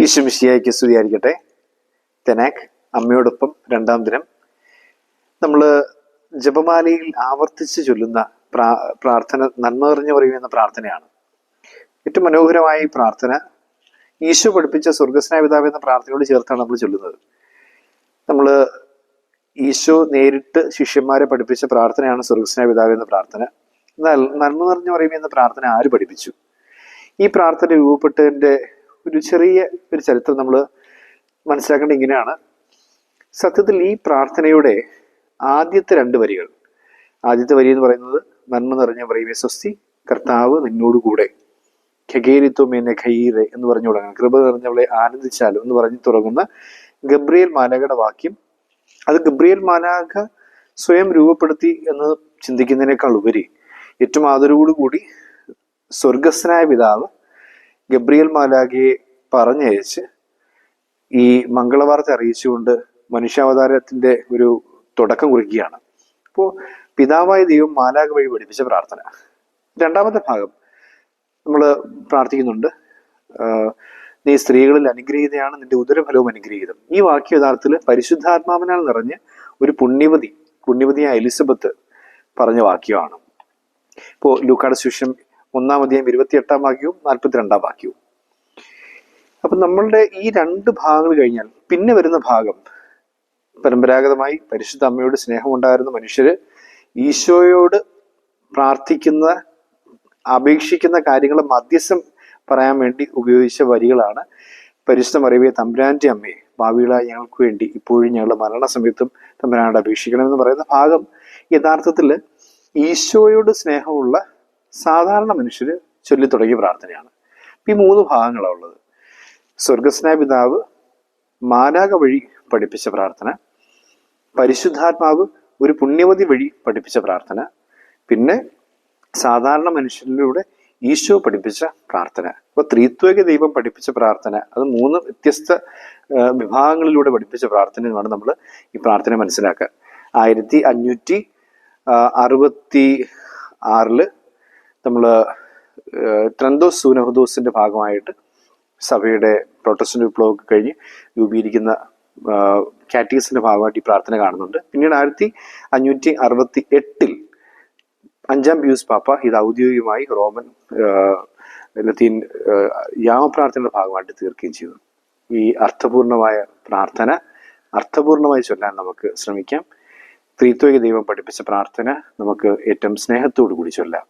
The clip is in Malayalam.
ഈശ്വമിശിയായിക്ക് സ്തുതിയായിരിക്കട്ടെ. തെനാക് അമ്മയോടൊപ്പം രണ്ടാം ദിനം. നമ്മൾ ജപമാലയിൽ ആവർത്തിച്ച് ചൊല്ലുന്ന പ്രാ പ്രാർത്ഥന നന്മ നിറഞ്ഞു പറയുന്ന പ്രാർത്ഥനയാണ്. ഏറ്റവും മനോഹരമായ ഈ പ്രാർത്ഥന ഈശോ പഠിപ്പിച്ച സ്വർഗസ്നായ പിതാവ് എന്ന പ്രാർത്ഥനയോട് ചേർത്താണ് നമ്മൾ ചൊല്ലുന്നത്. നമ്മൾ ഈശോ നേരിട്ട് ശിഷ്യന്മാരെ പഠിപ്പിച്ച പ്രാർത്ഥനയാണ് സ്വർഗസ്നായ പിതാവ് എന്ന പ്രാർത്ഥന. എന്നാൽ നന്മ നിറഞ്ഞു പറയുമെന്ന എന്ന പ്രാർത്ഥന ആര് പഠിപ്പിച്ചു? ഈ പ്രാർത്ഥന രൂപപ്പെട്ടതിന്റെ ഒരു ചെറിയ ഒരു ചരിത്രം നമ്മൾ മനസ്സിലാക്കേണ്ടത് ഇങ്ങനെയാണ്. സത്യത്തിൽ ഈ പ്രാർത്ഥനയുടെ ആദ്യത്തെ രണ്ട് വരികൾ. ആദ്യത്തെ വരി എന്ന് പറയുന്നത് നന്മ നിറഞ്ഞ പറയുമേ സ്വസ്തി കർത്താവ് നിന്നോട് കൂടെ. ഖഗേരിത്വം എന്നെ പറഞ്ഞു തുടങ്ങും കൃപ നിറഞ്ഞവളെ ആനന്ദിച്ചാലും എന്ന് പറഞ്ഞു തുടങ്ങുന്ന ഗബ്രിയേൽ മാലാഖയുടെ വാക്യം. അത് ഗബ്രിയേൽ മാലാഖ സ്വയം രൂപപ്പെടുത്തി എന്ന് ചിന്തിക്കുന്നതിനേക്കാൾ ഉപരി ഏറ്റവും ആദരവോടുകൂടി സ്വർഗസ്നായ പിതാവ് ഗബ്രിയേൽ മാലാഖിയെ പറഞ്ഞയച്ച് ഈ മംഗളവാർത്ത അറിയിച്ചുകൊണ്ട് മനുഷ്യാവതാരത്തിന്റെ ഒരു തുടക്കം കുറിക്കുകയാണ്. അപ്പോൾ പിതാവായ ദൈവം മാലാഖ വഴി പഠിപ്പിച്ച പ്രാർത്ഥന. രണ്ടാമത്തെ ഭാഗം നമ്മൾ പ്രാർത്ഥിക്കുന്നുണ്ട്. നീ സ്ത്രീകളിൽ അനുഗ്രഹീതയാണ് നിന്റെ ഉദരഫലവും അനുഗ്രഹീതം. ഈ വാക്യ യഥാർത്ഥത്തിൽ പരിശുദ്ധാത്മാവിനാൽ നിറഞ്ഞ് ഒരു പുണ്യവതി പുണ്യവതിയായ എലിസബത്ത് പറഞ്ഞ വാക്യമാണ്. ഇപ്പോൾ ലൂക്കാട് സുഷം ഒന്നാം അധ്യായം ഇരുപത്തിയെട്ടാം വാക്യവും നാൽപ്പത്തിരണ്ടാം വാക്യവും. അപ്പൊ നമ്മളുടെ ഈ രണ്ട് ഭാഗങ്ങൾ കഴിഞ്ഞാൽ പിന്നെ വരുന്ന ഭാഗം പരമ്പരാഗതമായി പരിശുദ്ധ അമ്മയോട് സ്നേഹമുണ്ടായിരുന്ന മനുഷ്യര് ഈശോയോട് പ്രാർത്ഥിക്കുന്ന അപേക്ഷിക്കുന്ന കാര്യങ്ങൾ മധ്യസ്ഥം പറയാൻ വേണ്ടി ഉപയോഗിച്ച വരികളാണ് പരിശുദ്ധ മറിയവെ തമ്പുരാന്റെ അമ്മയെ ഭാവികളായ ഞങ്ങൾക്ക് വേണ്ടി ഇപ്പോഴും ഞങ്ങളുടെ മരണസമയത്തും തമ്പുരാനോട് അപേക്ഷിക്കണമെന്ന് പറയുന്ന ഭാഗം. യഥാർത്ഥത്തിൽ ഈശോയോട് സ്നേഹമുള്ള സാധാരണ മനുഷ്യർ ചൊല്ലി തുടങ്ങിയ പ്രാർത്ഥനയാണ് ഈ മൂന്ന് ഭാഗങ്ങളാണ് ഉള്ളത്. സ്വർഗസ്നായ പിതാവ് മാലാക വഴി പഠിപ്പിച്ച പ്രാർത്ഥന പരിശുദ്ധാത്മാവ് ഒരു പുണ്യവതി വഴി പഠിപ്പിച്ച പ്രാർത്ഥന പിന്നെ സാധാരണ മനുഷ്യരിലൂടെ ഈശോ പഠിപ്പിച്ച പ്രാർത്ഥന. അപ്പോൾ ത്രിത്വക ദൈവം പഠിപ്പിച്ച പ്രാർത്ഥന അത് മൂന്ന് വ്യത്യസ്ത വിഭാഗങ്ങളിലൂടെ പഠിപ്പിച്ച പ്രാർത്ഥനയാണ് നമ്മൾ ഈ പ്രാർത്ഥന മനസ്സിലാക്കുക. ആയിരത്തി അഞ്ഞൂറ്റി അറുപത്തി ആറിൽ നമ്മൾ ത്രന്തോസ് സൂനഹദോസിന്റെ ഭാഗമായിട്ട് സഭയുടെ പ്രൊട്ടസ്റ്റന്റ് വിപ്ലവമൊക്കെ കഴിഞ്ഞ് രൂപീകരിക്കുന്ന കാറ്റീസിന്റെ ഭാഗമായിട്ട് ഈ പ്രാർത്ഥന കാണുന്നുണ്ട്. പിന്നീട് ആയിരത്തി അഞ്ഞൂറ്റി അറുപത്തി എട്ടിൽ അഞ്ചാം പ്യൂസ് പാപ്പ ഇത് ഔദ്യോഗികമായി റോമൻ ലത്തീൻ യാമപ്രാർത്ഥനയുടെ ഭാഗമായിട്ട് തീർക്കുകയും ചെയ്തു. ഈ അർത്ഥപൂർണമായ പ്രാർത്ഥന അർത്ഥപൂർണമായി ചൊല്ലാൻ നമുക്ക് ശ്രമിക്കാം. ത്രിത്വക ദൈവം പഠിപ്പിച്ച പ്രാർത്ഥന നമുക്ക് ഏറ്റവും സ്നേഹത്തോടു കൂടി ചൊല്ലാം.